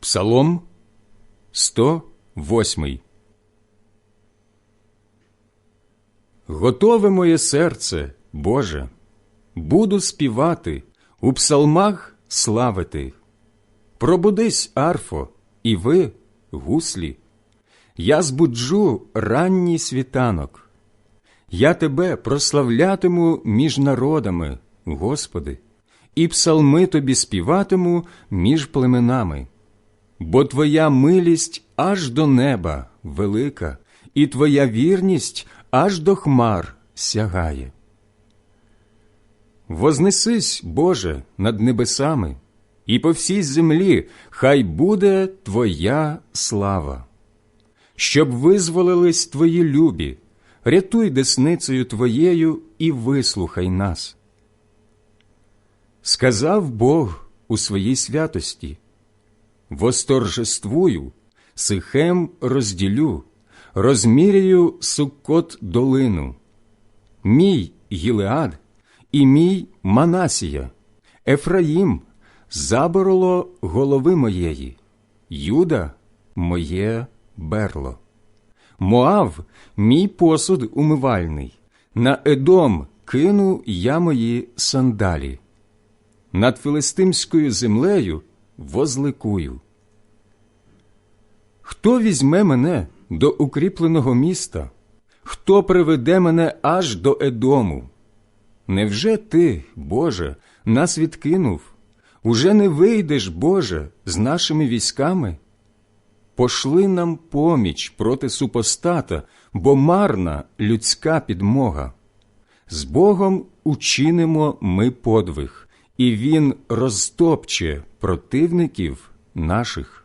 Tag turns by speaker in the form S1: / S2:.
S1: Псалом 108 Готове моє серце, Боже, буду співати, у псалмах славити. Пробудись, арфо, і ви, гуслі, я збуджу ранній світанок. Я тебе прославлятиму між народами, Господи, і псалми тобі співатиму між племенами. Бо твоя милість аж до неба велика, і твоя вірність аж до хмар сягає. Вознесись, Боже, над небесами, і по всій землі хай буде Твоя слава. Щоб визволились Твої любі, рятуй десницею Твоєю і вислухай нас. Сказав Бог у своїй святості Восторжествую, сихем розділю, розміряю суккот долину. Мій Гілеад і мій Манасія, Ефраїм, забороло голови моєї, Юда моє берло. Моав мій посуд умивальний, на Едом кину я мої сандалі. Над филистимською землею возликую. Хто візьме мене до укріпленого міста? Хто приведе мене аж до Едому? Невже ти, Боже, нас відкинув? Уже не вийдеш, Боже, з нашими військами? Пошли нам поміч проти супостата, бо марна людська підмога. З Богом учинимо ми подвиг, і Він розтопче противників наших.